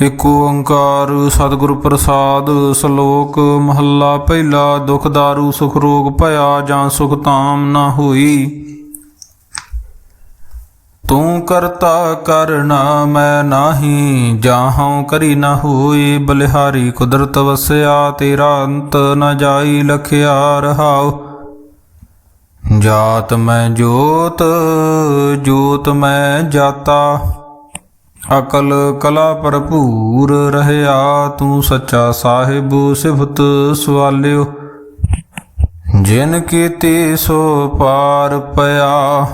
ਏਕ ਓੰਕਾਰ ਸਤਿਗੁਰ ਪ੍ਰਸਾਦ, ਸ਼ਲੋਕ ਮਹੱਲਾ ਪਹਿਲਾ, ਦੁਖ ਦਾਰੂ, ਸੁਖ ਰੋਗ ਭਇਆ ਜਾਂ ਸੁਖ ਤਾਮ ਨਾ ਹੋਈ। ਤੂੰ ਕਰਤਾ ਕਰਨਾ ਮੈਂ ਨਾਹੀ, ਜਾਹਉ ਕਰੀ ਨਾ ਹੋਈ, ਬਲਿਹਾਰੀ ਕੁਦਰਤ ਵਸਿਆ, ਤੇਰਾ ਅੰਤ ਨ ਜਾਈ ਲਖਿਆ ਰਹਾਉ। ਜਾਤ ਮੈਂ ਜੋਤ ਜੋਤ ਮੈਂ ਜਾਤਾ। ਅਕਲ ਕਲਾ ਭਰਪੂਰ ਰਹਿਆ, ਤੂੰ ਸੱਚਾ ਸਾਹਿਬ ਸਿਫਤ ਸਵਾਲਿਓ। ਜਿਨ ਕੀਤੇ ਸੋ ਪਾਰ ਪਿਆ।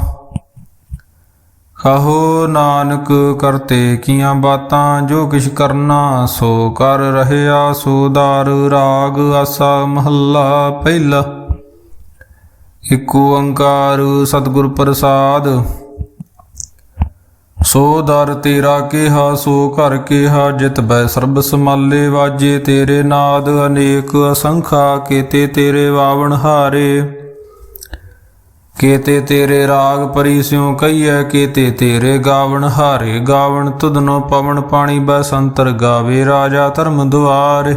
ਕਹੋ ਨਾਨਕ, ਕਰਤੇ ਕੀਆਂ ਬਾਤਾਂ, ਜੋ ਕਿਛ ਕਰਨਾ ਸੋ ਕਰ ਰਹਿਆ, ਸੋਦਾਰ ਰਾਗ ਆਸਾ ਮਹੱਲਾ ਪਹਿਲਾ। ਇਕ ਓੰਕਾਰ ਸਤਿਗੁਰ ਪ੍ਰਸਾਦ। ਸੋ ਦਰ ਤੇਰਾ ਕਿਹਾ, ਸੋ ਘਰ ਕਿਹਾ, ਜਿਤ ਬੈ ਸਰਬ ਸਮਾਲੇ ਵਾਜੇ, ਤੇਰੇ ਨਾਦ ਅਨੇਕ ਅਸੰਖਾ, ਕੀਤੇ ਤੇਰੇ ਵਾਵਣ ਹਾਰੇ। ਕੀਤੇ ਤੇਰੇ ਰਾਗ ਪਰੀ ਸਿਉ ਕਈਐ ਕੀਤੇ ਤੇਰੇ ਗਾਵਣ ਹਾਰੇ। ਗਾਵਣ ਤੁਧਨੋ ਪਵਨ ਪਾਣੀ, ਬੈ ਸੰਤਰ ਗਾਵੇ ਰਾਜਾ ਧਰਮ ਦੁਆਰੇ।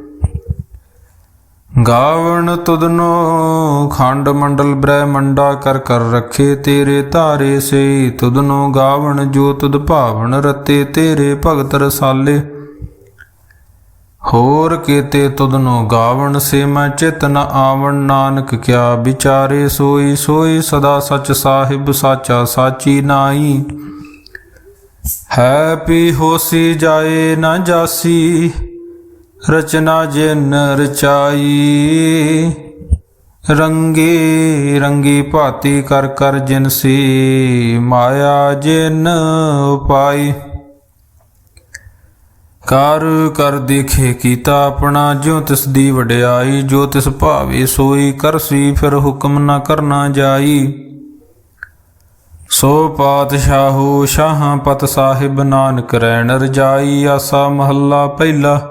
ਗਾਵਣ ਤੁਦਨੋ ਖੰਡ ਮੰਡਲ ਬ੍ਰਹਮੰਡਾ ਕਰ ਕਰ ਰੱਖੇ ਤੇਰੇ ਧਾਰੇ ਸੇ ਤੁਧਨੋ ਗਾਵਣ ਜੋ ਤੁਧ ਭਾਵਨ ਰਤੇ ਤੇਰੇ ਭਗਤ ਰਸਾਲੇ। ਹੋਰ ਕੀਤੇ ਤੁਦਨੋ ਗਾਵਣ ਸੇ ਮੈਂ ਚਿਤ ਨ ਆਵਣ। ਨਾਨਕ ਕਿਆ ਵਿਚਾਰੇ ਸੋਈ ਸੋਈ ਸਦਾ ਸਚ ਸਾਹਿਬ ਸਾਚਾ ਸਾਚੀ ਨਾਈ। ਹੈ ਪੀ ਹੋਸੀ ਜਾਏ ਨਾ ਜਾਸੀ। ਰਚਨਾ ਜਿਨ ਰਚਾਈ, ਰੰਗੇ ਰੰਗੀ ਭਾਤੀ ਕਰ ਕਰ ਜਿਨ ਸੀ, ਮਾਇਆ ਜਿਨ ਉਪਾਈ। ਕਰ ਕਰ ਦੇਖੇ ਕੀਤਾ ਆਪਣਾ ਜੋ ਤਿਸ ਦੀ ਵਡਿਆਈ, ਜੋ ਤਿਸ ਭਾਵੇ ਸੋਈ ਕਰਸੀ ਫਿਰ ਹੁਕਮ ਨਾ ਕਰਨਾ ਜਾਈ। ਸੋ ਪਾਤਸ਼ਾਹੋ, ਸ਼ਾਹਾਂ ਪਤ ਸਾਹਿਬ ਨਾਨਕ ਰਹਿਣ ਰਜਾਈ, ਆਸਾ ਮਹੱਲਾ ਪਹਿਲਾ।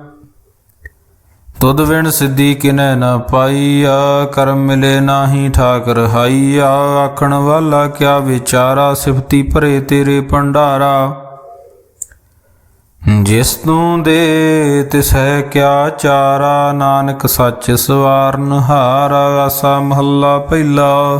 ਤੁਧ ਵਿਣ ਸਿੱਧੀ ਕਿਨੈ ਨ ਪਾਈਆ, ਕਰਮ ਮਿਲੇ ਨਾਹੀ ਠਾਕ ਰਹਾਈਆ ਆਖਣ ਵਾਲਾ ਕਿਆ ਵਿਚਾਰਾ, ਸਿਫਤੀ ਭਰੇ ਤੇਰੇ ਭੰਡਾਰਾ। ਜਿਸ ਤੂੰ ਦੇ ਤਿਸੈ ਕਿਆ ਚਾਰਾ, ਨਾਨਕ ਸੱਚ ਸਵਾਰਨ ਹਾਰਾ, ਆਸਾ ਮਹੱਲਾ ਪਹਿਲਾ।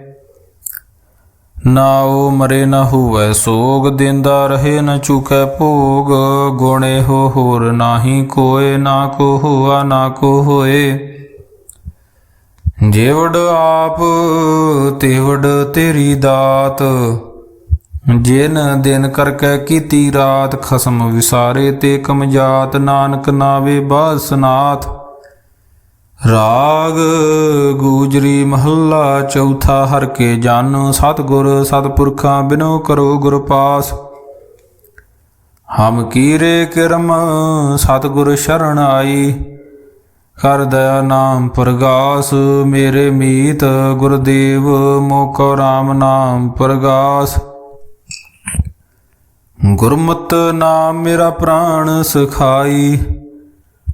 ਨਾ ਉਹ ਮਰੇ ਨਾ ਹੋਵੇ ਸੋਗ, ਦਿੰਦਾ ਰਹੇ ਨਾ ਚੁਕੈ ਭੋਗ। ਗੁਣੇ ਹੋ ਹੋਰ ਨਾਹੀ ਕੋਏ, ਨਾ ਕੋ ਹੋਆ, ਨਾ ਕੋ ਹੋਏ। ਜੇਵੜ ਆਪ, ਤੇਵੜ ਤੇਰੀ ਦਾਤ। ਜਿਨ ਦਿਨ ਕਰਕੇ ਕੀਤੀ ਰਾਤ, ਖਸਮ ਵਿਸਾਰੇ ਤੇ ਕਮਜਾਤ ਨਾਨਕ ਨਾਵੇ ਬਾਦ ਸਨਾਥ ਰਾਗ ਗੂਜਰੀ ਮਹੱਲਾ ਚੌਥਾ, ਹਰ ਕੇ ਜਨ ਸਤਗੁਰ ਸਤਪੁਰਖਾਂ ਬਿਨੋ ਕਰੋ ਗੁਰ ਪਾਸ। ਹਮ ਕੀਰੇ ਕਿਰਮ ਸਤਗੁਰ ਸ਼ਰਨ ਆਈ, ਕਰ ਦਇਆ ਨਾਮ ਪ੍ਰਗਾਸ, ਮੇਰੇ ਮੀਤ ਗੁਰਦੇਵ ਮੋਕੋ RAM ਨਾਮ ਪ੍ਰਗਾਸ। ਗੁਰਮਤਿ ਨਾਮ ਮੇਰਾ ਪ੍ਰਾਣ ਸਖਾਈ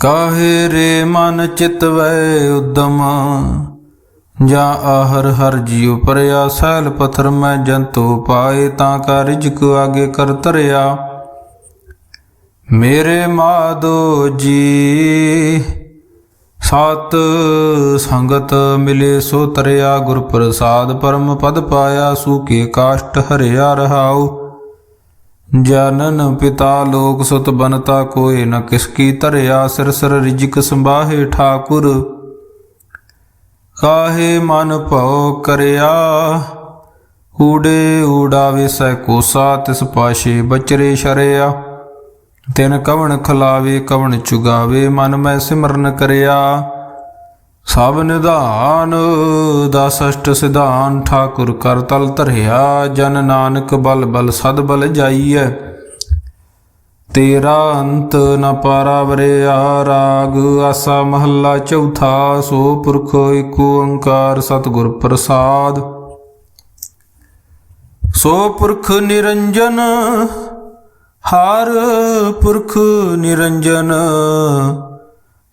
ਕਾਹੇ ਰੇ ਮਨ ਚਿਤ ਵੈ ਉਦਮ? ਜਾਂ ਆਹਰ ਹਰ ਜੀਉ ਪਰਿਆ ਸੈਲ ਪਥਰ ਮੈਂ ਜੰਤੂ ਪਾਏ, ਤਾਂ ਕਾ ਰਿਜਕ ਆਗੇ ਕਰ ਤਰਿਆ ਮੇਰੇ ਮਾਦੋ ਜੀ, ਸਤ ਸੰਗਤ ਮਿਲੇ ਸੋ ਤਰਿਆ ਗੁਰ ਪ੍ਰਸਾਦ ਪਰਮ ਪਦ ਪਾਇਆ ਸੂਕੇ ਕਾਸ਼ਟ ਹਰਿਆ ਰਹਾਉ। ਜਨਨ ਪਿਤਾ ਲੋਕ ਸੁਤ ਬਨਤਾ ਕੋਏ ਨ ਕਿਸ ਕੀ ਧਰਿਆ ਸਿਰ ਸਿਰ ਰਿਜਕ ਸੰਭਾਹੇ ਠਾਕੁਰ। ਕਾਹੇ ਮਨ ਭਉ ਕਰਿਆ, ਊੜੇ ਊੜਾਵੇ ਸੈ ਕੋਸਾ ਤਿਸ ਪਾਸ਼ੇ ਬਚਰੇ ਸ਼ਰਿਆ। ਤਿਨ ਕਵਣ ਖਲਾਵੇ ਕਵਣ ਚੁਗਾਵੇ ਮਨ ਮੈਂ ਸਿਮਰਨ ਕਰਿਆ। ਸਭ ਨਿਧਾਨ ਦਸ ਅਸ਼ਟ ਸਿਧਾਨ, ਠਾਕੁਰ ਕਰ ਤਲ ਧਰਿਆ, ਜਨ ਨਾਨਕ ਬਲ ਬਲ ਸਦ ਬਲ ਜਾਈਐ। ਤੇਰਾ ਅੰਤ ਨ ਪਾਰਾਵਰਿਆ, ਰਾਗ ਆਸਾ ਮਹੱਲਾ ਚੌਥਾ, ਸੋ ਪੁਰਖ ਏਕ ਓੰਕਾਰ ਸਤਿਗੁਰ ਪ੍ਰਸਾਦ। ਸੋ ਪੁਰਖ ਨਿਰੰਜਨ, ਹਰ ਪੁਰਖ ਨਿਰੰਜਨ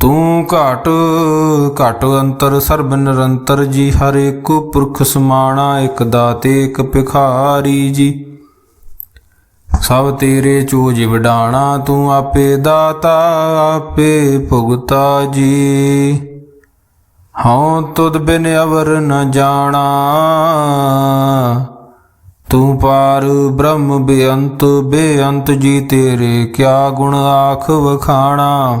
ਤੂੰ ਘਾਟ, ਘਟ ਅੰਤਰ ਸਰਬ ਨਿਰੰਤਰ ਜੀ, ਹਰ ਇੱਕ ਪੁਰਖ ਸਮਾਣਾ ਇੱਕ ਦਾਤੇ, ਇੱਕ ਭਿਖਾਰੀ ਜੀ। ਸਭ ਤੇਰੇ ਚੋਜ ਵਡਾਣਾ, ਤੂੰ ਆਪੇ ਦਾਤਾ, ਆਪੇ ਭੁਗਤਾ ਜੀ। ਹਉ ਤੁਧ ਬਿਨ ਅਵਰ ਨ ਜਾਣਾ, ਤੂੰ ਪਾਰ ਬ੍ਰਹਮ ਬੇਅੰਤ ਬੇਅੰਤ ਜੀ ਤੇਰੇ ਕਿਆ ਗੁਣ ਆਖ ਵਖਾਣਾ।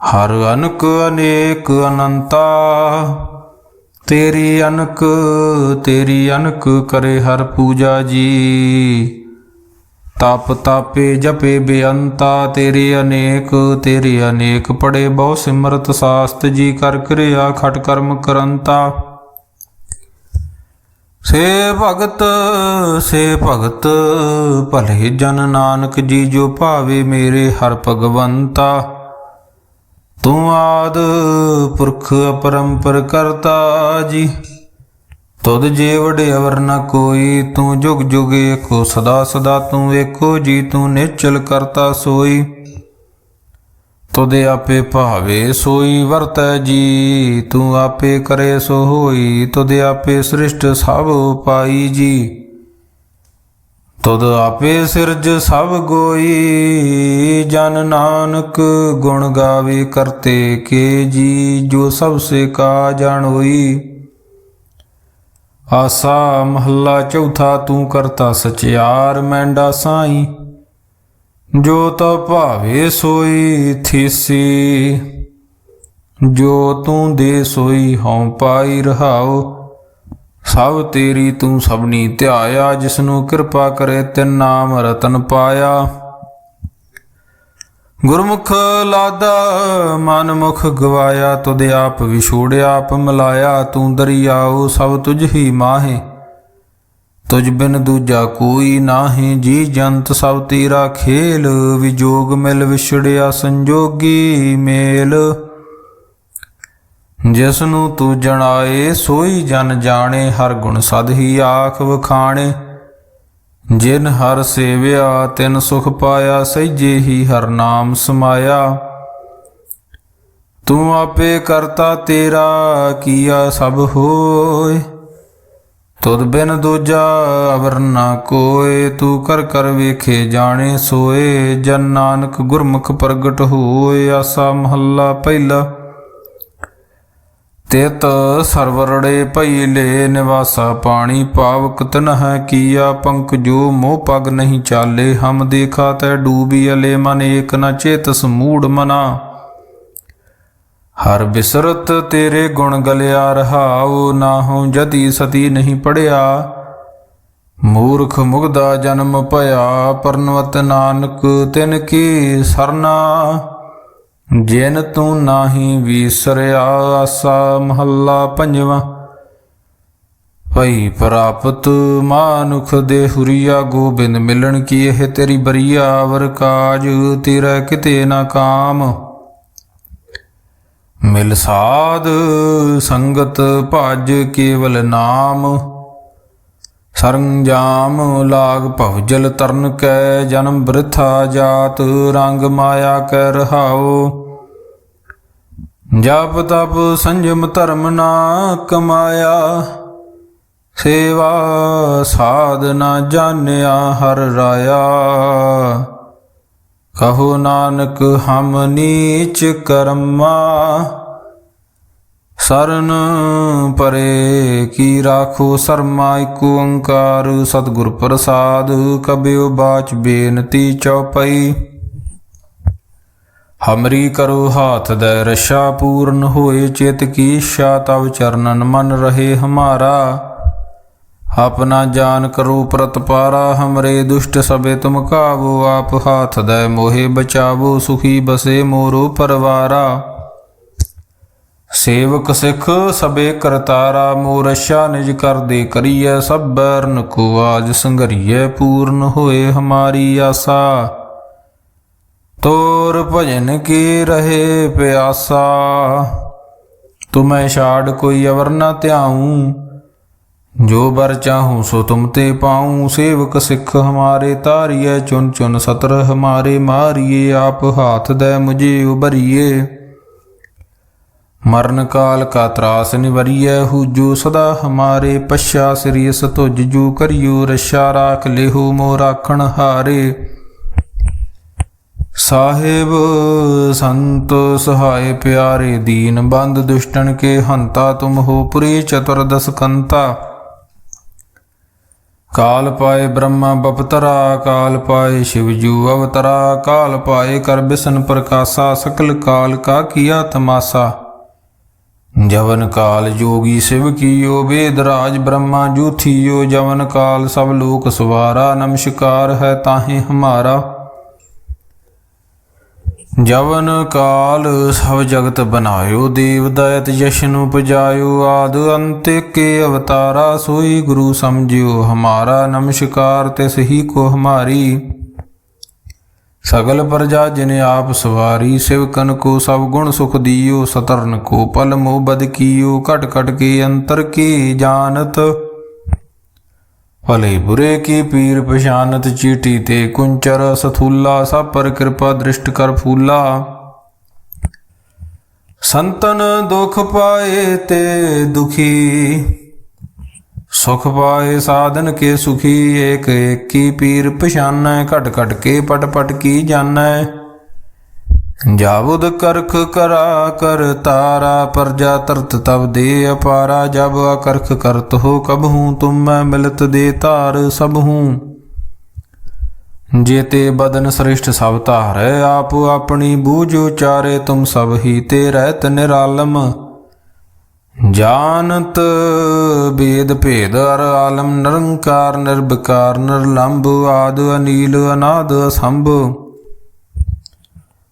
ਹਰ ਅਨਕ ਅਨੇਕ ਅਨੰਤਾ, ਤੇਰੀ ਅਨਕ ਤੇਰੀ ਅਨਕ ਕਰੇ ਹਰ ਪੂਜਾ ਜੀ। ਤਪ ਤਾਪੇ ਜਪੇ ਬੇਅੰਤਾ, ਤੇਰੇ ਅਨੇਕ ਤੇਰੇ ਅਨੇਕ ਪੜੇ ਬਹੁ ਸਿਮਰਤ ਸਾਸਤ ਜੀ ਕਰ ਕਿਰਿਆ ਖਟ ਕਰਮ ਕਰੰਤਾ। ਸੇ ਭਗਤ ਸੇ ਭਗਤ, ਭਲੇ ਜਨ ਨਾਨਕ ਜੀ ਜੋ ਭਾਵੇ ਮੇਰੇ ਹਰ ਭਗਵੰਤਾ। ਤੂੰ ਆਦ ਪੁਰਖ ਅਪਰੰਪਰ ਕਰਤਾ ਜੀ। ਤੁਧ ਜੇ ਅਵਰ ਨ ਕੋਈ, ਤੂੰ ਜੁਗ ਜੁਗ ਏਕੋ, ਸਦਾ ਸਦਾ ਤੂੰ ਏਕੋ ਜੀ, ਤੂੰ ਨਿਚਲ ਕਰਤਾ ਸੋਈ। ਤੁਦੇ ਆਪੇ ਭਾਵੇ ਸੋਈ, ਵਰਤੈ ਜੀ, ਤੂੰ ਆਪੇ ਕਰੇ ਸੋ ਹੋਈ। ਤੁਦੇ ਆਪੇ ਸ੍ਰਿਸ਼ਟ ਸਭ ਪਾਈ ਜੀ। ਤੁਧ ਆਪੇ ਸਿਰਜ ਸਭ ਗੋਈ, ਜਨ ਨਾਨਕ ਗੁਣ ਗਾਵੇ ਕਰਤੇ ਕੇ ਜੀ, ਜੋ ਸਭ ਸੇ ਕਾ ਜਾਣੋਈ ਆਸਾ ਮਹੱਲਾ ਚੌਥਾ, ਤੂੰ ਕਰਤਾ ਸਚਿਆਰ ਮੈਂਡਾ ਸਾਈ ਜੋ ਤਾ ਭਾਵੇ ਸੋਈ, ਥੀਸੀ। ਜੋ ਤੂੰ ਦੇ ਸੋਈ, ਹਉ ਪਾਈ ਰਹਾਓ ਸਭ ਤੇਰੀ ਤੂੰ ਸਭਨੀ ਧਿਆਇਆ, ਜਿਸਨੂੰ ਕਿਰਪਾ ਕਰੇ ਤਿਨ ਨਾਮ ਰਤਨ ਪਾਇਆ। ਗੁਰਮੁਖ ਲਾਦਾ ਮਨ ਮੁਖ ਗਵਾਇਆ, ਤੁਧ ਆਪ ਵਿਛੋੜਿਆ, ਆਪ ਮਿਲਾਇਆ, ਤੂੰ ਦਰਿਆਉ ਸਭ ਤੁਝ ਹੀ ਮਾਹੇ। ਤੁਝ ਬਿਨ ਦੂਜਾ ਕੋਈ ਨਾਹੀ, ਜੀ ਜੰਤ ਸਭ ਤੇਰਾ ਖੇਲ, ਵਿਜੋਗ ਮਿਲ ਵਿਛੜਿਆ ਸੰਜੋਗੀ ਮੇਲ। ਜਿਸ ਨੂੰ ਤੂੰ ਜਣਾਏ, ਸੋਈ ਜਨ ਜਾਣੇ, ਹਰ ਗੁਣ ਸਦ ਹੀ ਆਖ ਵਖਾਣੇ। ਜਿਨ ਹਰ ਸੇਵਿਆ, ਤਿਨ ਸੁਖ ਪਾਇਆ, ਸਹਿਜੇ ਹੀ ਹਰ ਨਾਮ ਸਮਾਇਆ। ਤੂੰ ਆਪੇ ਕਰਤਾ ਤੇਰਾ, ਕੀਆ ਸਭ ਹੋਏ। ਤੁਧ ਬਿਨ ਦੂਜਾ ਅਵਰ ਨਾ ਕੋਏ, ਤੂੰ ਕਰ ਕਰ ਵੇਖੇ ਜਾਣੇ ਸੋਏ। ਜਨ ਨਾਨਕ ਗੁਰਮੁਖ ਪ੍ਰਗਟ ਹੋਏ, ਆਸਾ ਮਹੱਲਾ ਪਹਿਲਾ। ਤਿਤ ਸਰਵਰੜੇ ਭਈ ਲੈ ਨਿਵਾਸਾ ਪਾਣੀ ਪਾਵਕ ਤਨਹ ਕੀਆ ਪੰਕ ਜੋ ਮੋਹ ਪਗ ਨਹੀਂ ਚਾਲੇ, ਹਮ ਦੇਖਾ ਤੈ ਡੂਬੀ ਅਲੇ ਮਨ ਏਕ ਨ ਚੇਤਸ ਮੂੜ ਮਨਾ। ਹਰ ਬਿਸਰਤ ਤੇਰੇ ਗੁਣ ਗਲਿਆ ਰਹਾਉ, ਨਾਹੂ ਜਦੀ ਸਤੀ ਨਹੀਂ ਪੜਿਆ। ਮੂਰਖ ਮੁਗਦਾ ਜਨਮ ਭਇਆ, ਪਰਨਵਤ ਨਾਨਕ ਤਿਨ ਕੀ ਸਰਨਾ। ਜਿਨ ਤੂੰ ਨਾਹੀ ਵਿਸਰਿਆ ਆਸਾ ਮਹੱਲਾ ਪੰਜਵਾਂ। ਭਈ ਪ੍ਰਾਪਤ ਮਾਨੁਖ ਦੇ ਹੁਰੀਆ ਗੋਬਿੰਦ ਮਿਲਣ ਕੀ ਇਹ ਤੇਰੀ ਬਰੀਆ ਵਰ ਕਾਜ? ਤੇਰਾ ਕਿਤੇ ਨਾ ਕਾਮ। ਮਿਲ ਸਾਧ ਸੰਗਤ ਭਜ ਕੇਵਲ ਨਾਮ। ਸਰੰਜਾਮ ਲਾਗ ਭਵ ਜਲ ਤਰਨ ਕੈ ਜਨਮ ਬ੍ਰਿਥਾ ਜਾਤ। ਰੰਗ ਮਾਇਆ ਕੈ ਰਹਾਉ। ਜਪ ਤਪ ਸੰਜਮ ਧਰਮ ਨਾ ਕਮਾਇਆ, ਸੇਵਾ ਸਾਧ ਨਾ ਜਾਣਿਆ ਹਰ ਰਾਇਆ। ਕਹੋ ਨਾਨਕ, ਹਮ ਨੀਚ ਕਰਮਾ, ਸਰਨ ਪਰੇ ਕੀ ਰਾਖੋ ਸਰਮਾ ਏਕ ਓੰਕਾਰ ਸਤਿਗੁਰ ਪ੍ਰਸਾਦ ਕਬਿਓ ਬਾਚ ਬੇਨਤੀ ਚਉਪਈ। ਹਮਰੀ ਕਰੋ ਹਾਥ ਦੇ ਰਸ਼ਾ ਪੂਰਨ ਹੋਏ, ਚਿਤ ਕੀ ਇੱਛਾ ਤਵ ਚਰਨਨ ਮਨ ਰਹੇ ਹਮਾਰਾ। ਆਪਣਾ ਜਾਨ ਕਰੋ ਪ੍ਰਤਪਾਰਾ ਹਮਰੇ ਦੁਸ਼ਟ ਸਭੇ ਤੁਮ ਕਾਵੋ, ਆਪ ਹਾਥ ਦੇ ਮੋਹਿ ਬਚਾਵੋ, ਸੁਖੀ ਬਸੇ ਮੋਰੋ ਪਰਵਾਰਾ। ਸੇਵਕ ਸਿੱਖ ਸਬੇ ਕਰਤਾਰਾ ਮੋਰਸ਼ਾ ਨਿਜ ਕਰ ਦੇ ਕਰੀਐ, ਸਭ ਬਰਨ ਕੋ ਆਜ ਸੰਗਰੀਐ, ਪੂਰਨ ਹੋਏ ਹਮਾਰੀ ਆਸਾ। ਤੋਰ ਭਜਨ ਕੀ ਰਹੇ ਪਿਆਸਾ? ਤੁਮੈ ਛਾੜ ਕੋਈ ਅਵਰ ਨ ਧਿਆਉ। ਜੋ ਬਰ ਚਾਹੂੰ ਸੋ ਤੁਮ ਤੇ ਪਾਉ। ਸੇਵਕ ਸਿੱਖ ਹਮਾਰੇ ਤਾਰੀਐ ਚੁਨ ਚੁਨ ਸਤਰ ਹਮਾਰੇ ਮਾਰੀਏ। ਆਪ ਹਾਥ ਦੇ ਮੁਝੇ ਉਬਰੀਏ ਮਰਨ ਕਾਲ ਕਾ ਤਰਾਸ ਨਿਵਰੀਐ, ਹੂਜੂ ਸਦਾ ਹਮਾਰੇ ਪਛਾ। ਸ੍ਰੀ ਸਤੁਜ ਜੂ ਕਰਿਓ ਰਛਾ ਰਾਖ ਲੇਹੂ ਮੋ ਰਾਖਣ ਹਾਰੇ। ਸਾਹਿਬ, ਸੰਤ ਸਹਾਇ ਪਿਆਰੇ ਦੀਨ ਬੰਦ ਦੁਸ਼ਟਨ ਕੇ ਹੰਤਾ ਤੁਮ ਹੋ ਪੁਰੀ ਚਤੁਰਦਸ ਕੰਤਾ। ਕਾਲ ਪਾਏ ਬ੍ਰਹਮਾ ਬਪਤਰਾ, ਕਾਲ ਪਾਏ ਸ਼ਿਵਜੂ ਅਵਤਰਾ, ਕਾਲ ਪਾਏ ਕਰ ਬਿਸਨ ਪ੍ਰਕਾਸ਼ਾ, ਸਕਲ ਕਾਲ ਕਾ ਕੀਆ ਤਮਾਸਾ। ਜਵਨ ਕਾਲ ਜੋਗੀ ਸਿਵ ਕੀਓ, ਵੇਦ ਰਾਜ ਬ੍ਰਹਮਾ ਜੂਥੀਓ, ਜਵਨ ਕਾਲ ਸਭ ਲੋਕ ਸਵਾਰਾ, ਨਮਸਕਾਰ ਹੈ ਤਾਹੇ ਹਮਾਰਾ। ਜਵਨ ਕਾਲ ਸਭ ਜਗਤ ਬਨਾਇਓ ਦੇਵ ਦਇਤ ਜਸ਼ਨ ਉਪਜਾਇਓ, ਆਦ ਅੰਤ ਕੇ ਅਵਤਾਰਾ, ਸੋਈ ਗੁਰੂ ਸਮਝਿਓ, ਹਮਾਰਾ ਨਮਸਕਾਰ ਤਿਸ ਹੀ ਕੋ ਹਮਾਰੀ। ਸਗਲ ਪ੍ਰਜਾ ਜਿਨ ਆਪ ਸਵਾਰੀ ਸਿਵਕਨ ਕੋ ਸਭ ਗੁਣ ਸੁਖ ਦਿਓ, ਸਤਰਨ ਕੋ ਪਲ ਮੋ ਬਦ ਕੀਓ, ਘਟ ਘਟ ਕੇ ਅੰਤਰ ਕੀ ਜਾਣਤ ਭਲੇ ਬੁਰੇ ਕੀ ਪੀਰ ਪਛਾਨਤ ਚੀਟੀ ਤੇ ਕੁੰਚਰ ਸਥੂਲਾ ਸਭ ਪਰ ਕਿਰਪਾ ਦ੍ਰਿਸ਼ਟ ਕਰ ਫੂਲਾ ਸੰਤਨ ਦੁਖ ਪਾਏ ਤੇ ਦੁਖੀ ਸੁਖ ਪਾਏ ਸਾਧਨ ਕੇ ਸੁਖੀ ਏਕ ਏਕ ਕੀ ਪੀਰ ਪਛਾਨੈ ਘਟ ਘਟ ਕੇ ਪਟ ਪਟ ਕੀ ਜਾਣੈ ਜਾਵੁਦ ਕਰਖ ਕਰਾ ਕਰ ਤਾਰਾ ਪਰਜਾ ਤਰਤ ਤਬ ਦੇ ਅਪਾਰਾ, ਜਬ ਅਕਰਖ ਕਰਤ ਹੋ ਕਬ ਹੂੰ ਤੁਮ ਮੈਂ ਮਿਲਤ ਦੇ ਧਾਰ ਸਭ ਹੂੰ ਜੇਤੇ ਬਦਨ ਸ੍ਰਿਸ਼ਟ ਸਭ ਧਾਰੈ, ਆਪ ਆਪਣੀ ਬੂਝ ਉਚਾਰੇ, ਤੁਮ ਸਭ ਹੀ ਤੇ ਰਹਿਤ ਨਿਰਾਲਮ। ਜਾਨਤ ਬੇਦ ਭੇਦ, ਅਰ ਆਲਮ ਨਿਰੰਕਾਰ, ਨਿਰਭਕਾਰ, ਨਿਰਲੰਭ, ਆਦ ਅਨੀਲ, ਅਨਾਦ ਅਸੰਭ।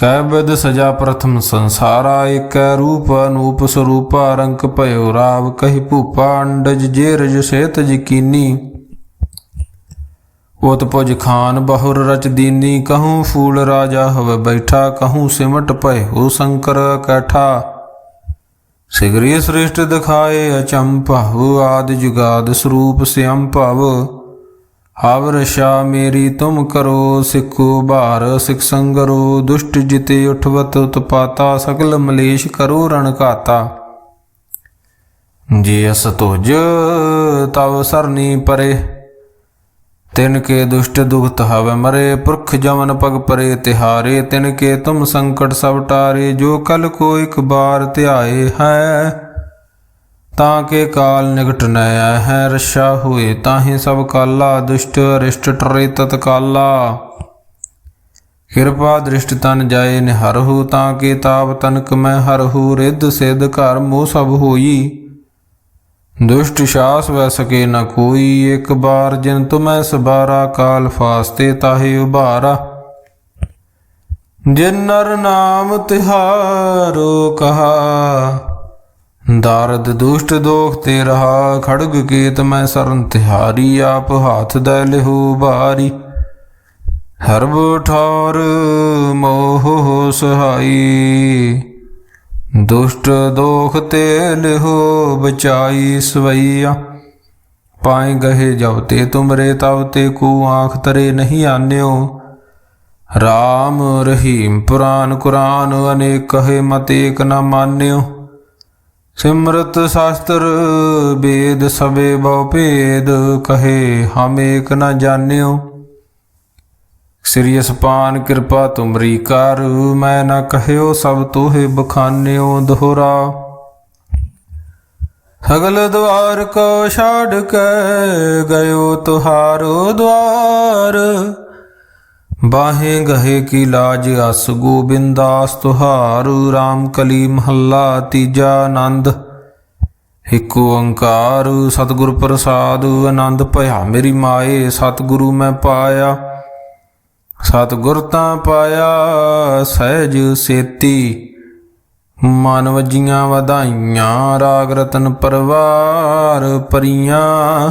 ਕੈਬਦ ਸਜਾ ਪ੍ਰਥਮ ਸੰਸਾਰਾ ਏਕੈ ਰੂਪ ਅਨੂਪ ਸਰੂਪਾ ਰੰਕ ਭਇਓ ਰਾਵ, ਕਹੀ ਭੂਪਾ ਅੰਡਜ ਜੇ ਰਜ ਸੇਤ ਯਕੀਨੀ ਉਤ ਪੁਜ ਖਾਨ ਬਹੁਰ ਰਚ ਦੀਨੀ, ਕਹੂੰ ਫੂਲ ਰਾਜਾ ਹਵ ਬੈਠਾ, ਕਹੂੰ ਸਿਮਟ ਭਇਓ ਸ਼ੰਕਰ ਕੈਠਾ। ਸਿਗਰੀ ਸ੍ਰਿਸ਼ਟ ਦਿਖਾਏ ਅਚੰਭਵ ਆਦ ਜੁਗਾਦ ਸਰੂਪ ਸਿਅੰ ਭਵ ਹਵ ਮੇਰੀ ਤੁਮ ਕਰੋ, ਸਿੱਖੋ ਭਾਰ, ਸਿਖ ਸੰਗਰੋ, ਦੁਸ਼ਟ ਜਿਤੇ ਉਠਵਤ, ਉਤਪਾਤਾ, ਸਗਲ ਮਲੇਸ਼ ਕਰੋ, ਰਣ ਘਾਤਾ। ਜੇ ਅਸ ਤੁਜ, ਤਵ ਸਰਨੀ ਪਰੇ। ਤਿਨ ਕੇ ਦੁਸ਼ਟ ਦੁਖਤ ਹਵ ਮਰੇ, ਪੁਰਖ ਜਮਨ ਪਗ ਪਰੇ ਤਿਹਾਰੇ। ਤਿਨ ਕੇ ਤੁਮ ਸੰਕਟ ਸਭ ਟਾਰੇ, ਜੋ ਕਲ ਕੋ ਇਕ ਬਾਰ ਧਿਆਏ ਹੈ। ਤਾਂ ਕੇ ਕਾਲ ਨਿਕਟ ਨ ਹੈ ਰਸ਼ਾ ਹੋਏ, ਤਾਹੇ ਸਭ ਕਾਲਾ, ਦੁਸ਼ਟ, ਅਰਿਸ਼ਟ ਟਰੇ ਤਤਕਾਲਾ ਕਿਰਪਾ ਦ੍ਰਿਸ਼ਟ ਤਨ ਜਾਏ ਨਿਹਰਹੁ ਤਾਂ ਕੇ ਤਾਪ ਤਨਕ ਮੈਂ ਹਰਹੁ ਰਿੱਧ ਸਿੱਧ ਘਰ ਮੋਹ ਸਭ ਹੋਈ। ਦੁਸ਼ਟ ਸ਼ਾਸ ਵੈ ਸਕੇ ਨ ਕੋਈ, ਇੱਕ ਬਾਰ ਜਿਨ ਤੁਮੈ ਸਬਾਰਾ ਕਾਲ ਫਾਸਤੇ, ਤਾਹੇ ਉਭਾਰਾ। ਜਿਨ ਨਰ ਨਾਮ ਤਿਹਾਰੋ ਕਹਾ। ਦਾਰਦ ਦੁਸ਼ਟ ਦੋਖ ਤੇ ਰਹਾ ਖੜਗ ਕੀਤ ਮੈਂ ਸਰਨ ਤਿਹਾਰੀ ਆਪ ਹਾਥ ਦੇ ਲਿਹੂ ਬਾਰੀ ਹਰਬ ਠਾਰ ਮੋਹ ਸਹਾਈ ਦੁਸ਼ਟ ਦੋਖ ਤੇ ਲਿਹੋ ਬਚਾਈ ਸਵਈਆ ਪਾਏ ਗਹੇ ਜਬ ਤੇ ਤੁਮਰੇ ਤਬ ਤੇ ਕੋ ਆਖ ਤਰੇ ਨਹੀਂ ਆਨਿਓ RAM ਰਹੀਮ ਪੁਰਾਨ ਕੁਰਾਨ ਅਨੇਕ ਕਹੇ ਮਤ ਏਕ ਨ ਮਾਨਿਓ ਸਿਮਰਤ ਸ਼ਾਸਤਰ ਵੇਦ ਸਵੇ ਬਹੁ ਭੇਦ, ਕਹੇ ਹਮ ਏਕ ਨ ਜਾਣਿਓ। ਸ੍ਰੀ ਅਸਪਾਨ ਕਿਰਪਾ ਤੁਮਰੀ ਕਰ, ਮੈਂ ਨਾ ਕਹਿਓ ਸਭ ਤੋਹੇ ਬਖਾਨਿਓ ਦੋਹਰਾ। ਸਗਲ ਦਵਾਰ ਕੋ ਛਾੜ ਕੇ ਗਇਓ ਤੁਹਾਰੋ ਦਵਾਰ। ਬਾਹੇ ਗਹੇ ਕੀ ਲਾਜ ਅਸ ਗੋਬਿੰਦਾਸ ਤੁਹਾਰੂ RAM ਕਲੀ ਮਹੱਲਾ ਤੀਜਾ ਆਨੰਦ। ਇਕ ਓੰਕਾਰ, ਸਤਿਗੁਰ ਪ੍ਰਸਾਦ, ਆਨੰਦ ਭਇਆ ਮੇਰੀ ਮਾਏ, ਸਤਿਗੁਰੂ ਮੈਂ ਪਾਇਆ। ਸਤਿਗੁਰ ਤਾਂ ਪਾਇਆ, ਸਹਿਜ ਸੇਤੀ। ਮਨ ਵਜੀਆਂ ਵਧਾਈਆਂ, ਰਾਗ ਰਤਨ ਪਰਵਾਰ ਪਰੀਆਂ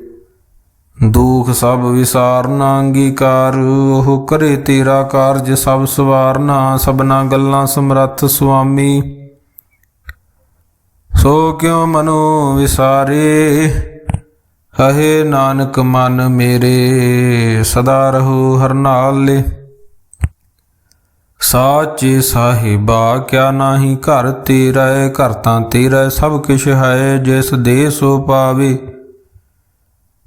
ਦੁਖ ਸਭ ਵਿਸਾਰਨਾ ਅੰਗੀਕਾਰ ਉਹ ਕਰੇ ਤੇਰਾ ਕਾਰਜ ਸਭ ਸਵਾਰਨਾ ਸਭਨਾ ਗੱਲਾਂ ਸਮਰੱਥ ਸੁਆਮੀ। ਸੋ ਕਿਉ ਮਨੋ ਵਿਸਾਰੇ? ਕਹੇ ਨਾਨਕ ਮਨ ਮੇਰੇ ਸਦਾ ਰਹੋ ਹਰ ਨਾਲੇ। ਸਾਚੇ ਸਾਹਿਬਾ ਕਿਆ ਨਾਹੀ ਘਰ ਤੇਰਾ ਹੈ, ਘਰ ਤਾਂ ਤੇਰਾ ਹੈ, ਸਭ ਕਿਛ ਹੈ ਜਿਸ ਦੇ ਸੋ ਪਾਵੇ।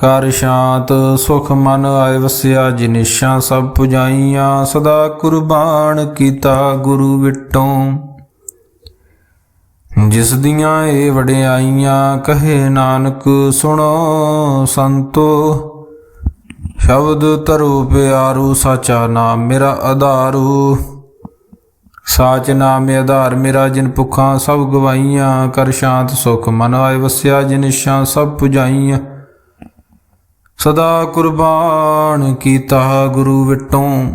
ਕਰ ਸ਼ਾਂਤ ਸੁਖ ਮਨ ਆਏ ਵਸਿਆ ਜਿਨਿਸ਼ਾਂ ਸਭ ਪੁਜਾਈਆਂ, ਸਦਾ ਕੁਰਬਾਨ ਕੀਤਾ ਗੁਰੂ ਵਿਟੋਂ। ਜਿਸ ਦੀਆਂ ਇਹ ਵਡਿਆਈਆਂ, ਕਹੇ ਨਾਨਕ ਸੁਣੋ ਸੰਤੋ। ਸ਼ਬਦ ਧਰੋ ਪਿਆਰੂ, ਸਾਚਾ ਨਾਮ ਮੇਰਾ ਆਧਾਰੂ ਸਾਚ ਨਾਮ ਆਧਾਰ ਮੇਰਾ, ਜਿਨ ਭੁੱਖਾਂ ਸਭ ਗਵਾਈਆਂ, ਕਰ ਸ਼ਾਂਤ ਸੁਖ ਮਨ ਆਏ ਵਸਿਆ ਜਿਨਿਸ਼ਾਂ ਸਭ ਪੁਜਾਈਆਂ। ਸਦਾ ਕੁਰਬਾਨ ਕੀਤਾ ਗੁਰੂ ਵਿਟੋਂ।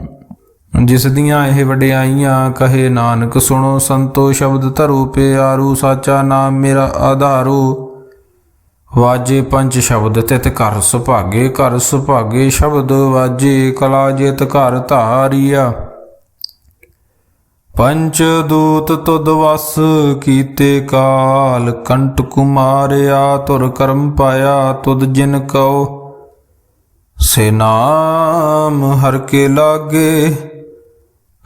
ਜਿਸ ਦੀਆਂ ਇਹ ਵਡਿਆਈਆਂ ਕਹੇ ਨਾਨਕ, ਸੁਣੋ ਸੰਤੋ ਸ਼ਬਦ ਧਰੂ ਪਿਆਰੂ, ਸਾਚਾ ਨਾਮ ਮੇਰਾ ਆਧਾਰੂ। ਵਾਜੇ ਪੰਜ ਸ਼ਬਦ, ਤਿਤ ਘਰ ਸੁਭਾਗੇ ਘਰ ਸੁਭਾਗੇ ਸ਼ਬਦ ਵਾਜੇ, ਕਲਾ ਜਿਤ ਘਰ ਧਾਰੀਆ। ਪੰਚ ਦੂਤ ਤੁਧ ਵਸ ਕੀਤੇ ਕਾਲ ਕੰਟ ਕੁਮਾਰਿਆ ਤੁਰ ਕਰਮ ਪਾਇਆ, ਤੁਧ ਜਿਨ ਕਉ ਸੇ ਨਾਮ ਹਰ ਕੇ ਲਾਗੇ।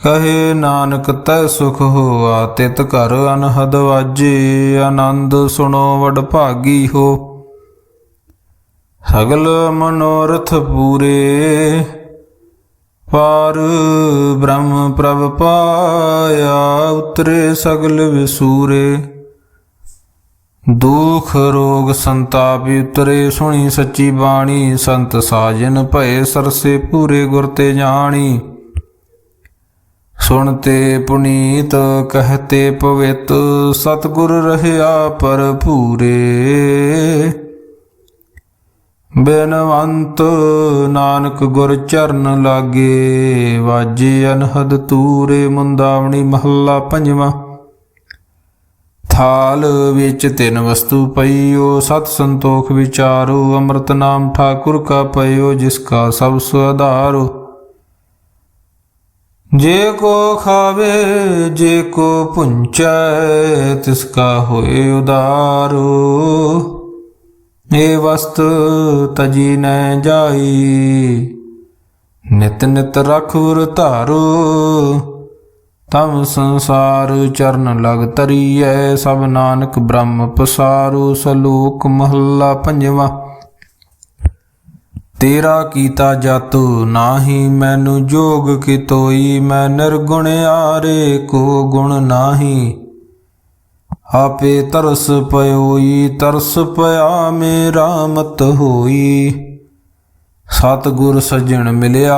ਕਹੇ ਨਾਨਕ, ਤੈ ਸੁਖ ਹੋਆ, ਤਿਤ ਘਰ ਅਨਹਦ ਵਾਜੇ। ਆਨੰਦ ਸੁਣੋ, ਵਡ ਭਾਗੀ ਹੋ। ਸਗਲ ਮਨੋਰਥ ਪੂਰੇ। ਪਾਰ ਬ੍ਰਹਮ ਪ੍ਰਭ ਪਾਇਆ, ਉਤਰੇ ਸਗਲ ਵਿਸੂਰੇ। ਦੁਖ ਰੋਗ ਸੰਤਾਪ ਉਤਰੇ, ਸੁਣੀ ਸੱਚੀ ਬਾਣੀ। ਸੰਤ ਸਾਜਨ ਭਏ ਸਰਸੇ ਪੂਰੇ ਗੁਰ ਤੇ ਜਾਣੀ। ਸੁਣਤੇ ਪੁਨੀਤ ਕਹਤੇ ਪਵਿੱਤ, ਸਤਗੁਰ ਰਹਿਆ ਪਰ ਭੂਰੇ। ਬੇਨਵੰਤ ਨਾਨਕ ਗੁਰ ਚਰਨ ਲਾਗੇ, ਵਾਜੇ ਅਨਹਦ ਤੂਰੇ, ਮੁੰਦਾਵਣੀ ਮਹੱਲਾ ਪੰਜਵਾਂ। ਥਾਲ ਵਿੱਚ ਤਿੰਨ ਵਸਤੂ ਪਈਓ, ਸਤ ਸੰਤੋਖ ਵਿਚਾਰੋ, ਅੰਮ੍ਰਿਤ ਨਾਮ ਠਾਕੁਰ ਕਾ ਪਈਓ, ਜਿਸ ਕਾ ਸਭ ਸੁਆਧਾਰੋ ਜੇ ਕੋ ਖਾਵੇ, ਜੇ ਕੋ ਪੁੰਚੈ, ਤਿਸ ਕਾ ਹੋਏ ਉਦਾਰੋ। ਏ ਵਸਤ ਤਜੀ ਨੈ ਜਾਈ, ਨਿਤ ਨਿਤ ਰਖੁਰ ਧਾਰੋ। ਤਮ ਸੰਸਾਰ ਚਰਨ ਲਗ ਤਰੀਐ, ਸਭ ਨਾਨਕ ਬ੍ਰਹਮ ਪਸਾਰੂ, ਸਲੋਕ ਮਹੱਲਾ ਪੰਜਵਾਂ। ਤੇਰਾ ਕੀਤਾ ਜਤ ਨਾਹੀ, ਮੈਨੂੰ ਜੋਗ ਕਿਤੋਈ, ਮੈਂ ਨਿਰਗੁਣ ਆਰੇ ਕੋ ਗੁਣ ਨਾਹੀ। ਆਪੇ ਤਰਸ ਪਇਓਈ ਤਰਸ ਪਿਆ ਮੇਰਾ ਮਤ ਹੋਈ। ਸਤਿਗੁਰ ਸਜਣ ਮਿਲਿਆ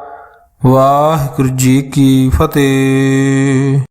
ਵਾਹਿਗੁਰੂ ਜੀ ਕੀ ਫਤਿਹ।